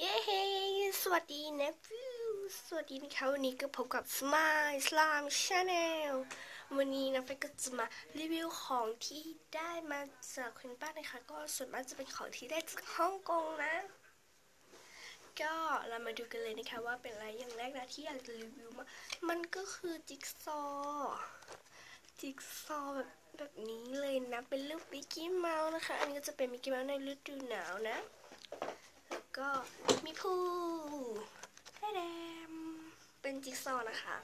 เย้เฮ้สวัสดีนะฟิวสวัสดีนะคะวันนี้ก็พบกับ Smile Slime Channel วันนี้นะฟิวก็จะมารีวิวของที่ได้มาจากคุณป้านะคะ ก็ส่วนมากจะเป็นของที่ได้จากฮ่องกงนะ ก็เรามาดูกันเลยนะคะว่าเป็นอะไรอย่างแรกนะที่อยากจะรีวิวมา มันก็คือจิ๊กซอว์จิ๊กซอว์แบบแบบนี้เลยนะ เป็นรูปมิกกี้เมาส์นะคะ อันนี้ก็จะเป็นมิกกี้เมาส์ในฤดูหนาวนะ ก็มีผู้แดมเป็นจิ๊กซอว์นะคะ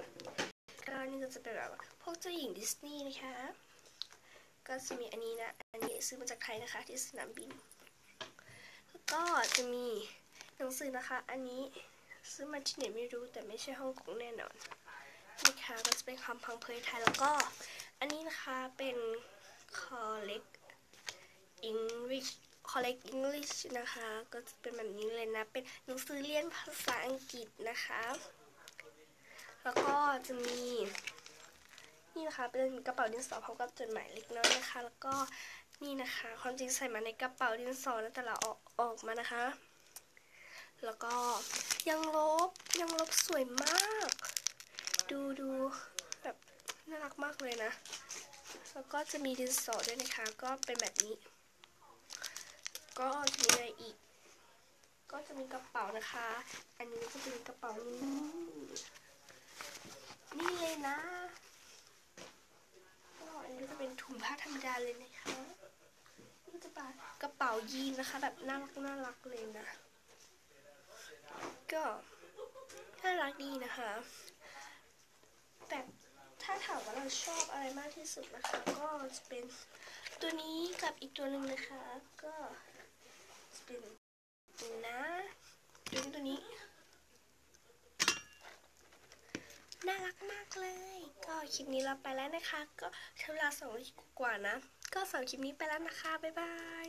ก็นี่ก็จะเป็นแบบพวกเจ้าหญิงดิสนีย์นะคะ ก็จะมีอันนี้นะ อันนี้ซื้อมาจากไทยนะคะที่สนามบิน แล้วก็จะมีหนังสือนะคะ อันนี้ซื้อมาที่ไหนไม่รู้แต่ไม่ใช่ฮ่องกงแน่นอนนี่ค่ะก็จะเป็นคำพังเพยไทยแล้วก็ อันนี้นะคะเป็น collect English collect English นะคะ ก็จะเป็นแบบนี้เลยนะ เป็นหนังสือเรียนภาษาอังกฤษนะคะ แล้วก็จะมี นี่นะคะ เป็นกระเป๋าดินสอพร้อมกับจดหมายเล็กน้อยนะคะ แล้วก็นี่นะคะ ความจริงใส่มาในกระเป๋าดินสอแล้วแต่เราออกออกมานะคะ แล้วก็ยังลบยังลบสวยมาก ดูดูแบบน่ารักมากเลยนะ แล้วก็จะมีดินสอด้วยนะคะ ก็เป็นแบบนี้ ก็จะมีอะไรอีก ก็จะมีกระเป๋านะคะ อันนี้ก็จะเป็นกระเป๋านี้นี่เลยนะก็อันนี้จะเป็นถุงผ้าธรรมดาเลยนะคะนี่จะเป็นกระเป๋ายีนนะคะ แบบน่ารักน่ารักเลยนะ ก็น่ารักดีนะคะแบบถ้าถามว่าเราชอบอะไรมากที่สุดนะคะ ก็จะเป็น ตัวนี้กับอีกตัวหนึ่งนะคะ ก็เป็นตัวนะตัวนี้ตัวนี้ น่ารักมากเลย ก็คลิปนี้เราไปแล้วนะคะ ก็ใช้เวลาสองนาทีกว่านะ ก็สองคลิปนี้ไปแล้วนะคะ บ๊ายบาย